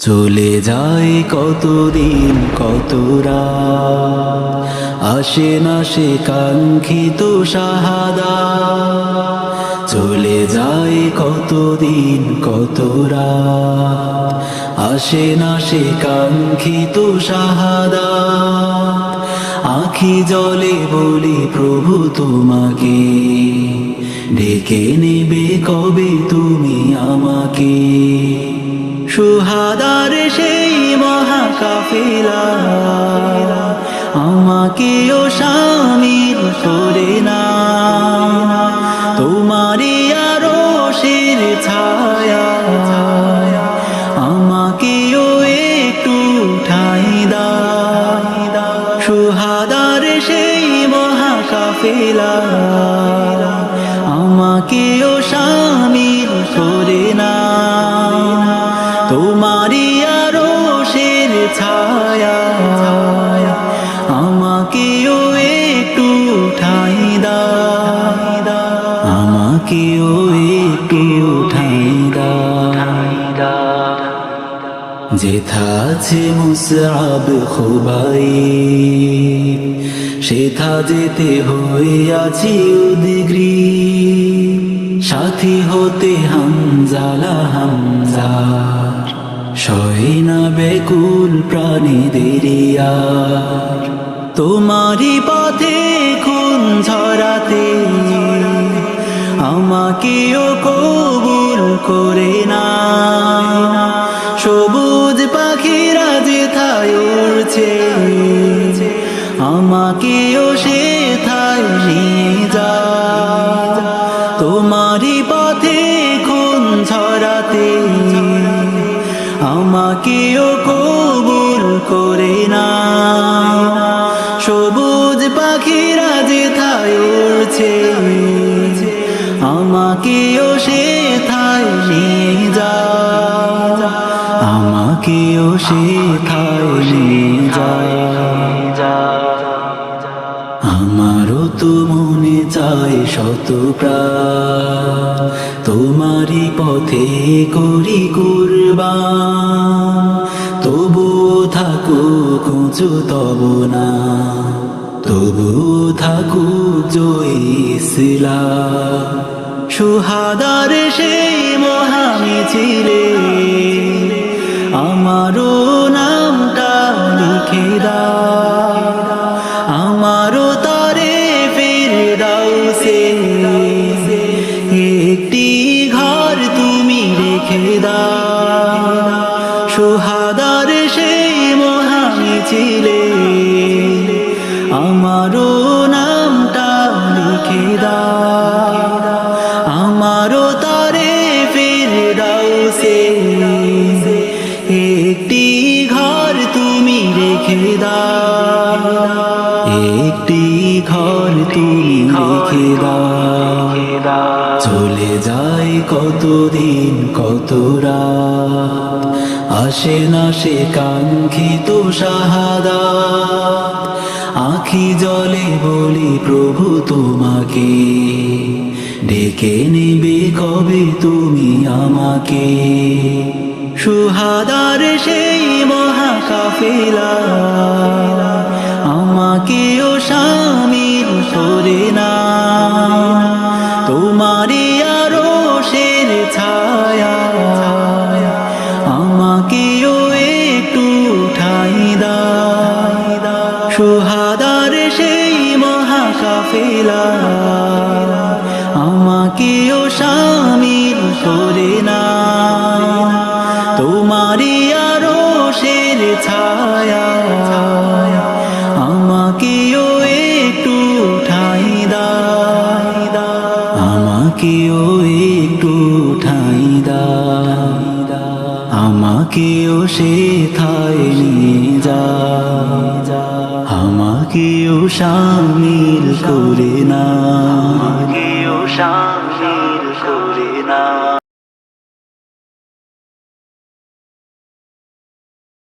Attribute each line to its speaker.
Speaker 1: চলে যায় কতদিন, কত রাত? আসে না সে কাঙ্ক্ষিত শাহাদা। চলে যায় কতদিন, কত রাত? আসে না সে কাঙ্ক্ষিত শাহাদা। আখি জলে বলি, প্রভু তোমাকে ডেকে নেবে কবে তুমি আমাকে? সুহাদার সেই মহাকাফেলা আমাকেও শামিল করে না। তোমারই আরও শির ছায়া। আমাকেও একটু ঠাই সুহাদার সেই মহাকাফেলা আমাকেও যেথা আছে মুসআব খুবাই সেথা যেতে হইয়াছি উদিগ্রি। সাথী হতে হামজালা হামজা। সয় না বেকুল প্রাণীদেরিয়ার তোমারই পথে খুন ঝরাতে আমাকেও কবুল করে না উড়ছে আমাকেও সে নিয়ে যা। তোমারই পথে খুন ছড়াতে আমাকেও কবুল করে না। সবুজ পাখিরা যেথায় উড়ছে, আমাকেও সে নিয়ে যা। আমাকেও সে থায় মনে চায় শত তোমারই পথে করি কুরবান। তবু থাকুক উঁচু তব না। তবু থাকুক জয় ইসলাম। সুহাদার সেই মহামিছিলে আমারও নামটা লিখে দাও। দাও সে একটি ঘর তুমি রেখে দাও। সুহাদার সেই মহামিছিলে আমারও নামটা লিখে দাও। আমারও তারে ফির দাও সে একটি ঘর তুমি রেখে দাও। একটি ঘর তুমি দাও। চলে যায় কতদিন, কত রাত? আসে না সে কাঙ্ক্ষিত শাহাদা। আখি জলে বলি, প্রভু তোমাকে। ডেকে নেবে কবে তুমি আমাকে? সুহাদার সেই মহাকাফেলা আমাকেও স্বামীর করে না। তোমারই আরও শের ছায়া। আমাকেও একটু ঠাই দা সুহাদার আমাকেও একটু ঠাই আমাকেও সে থাই নিয়ে যা আমাকেও সামিল করে না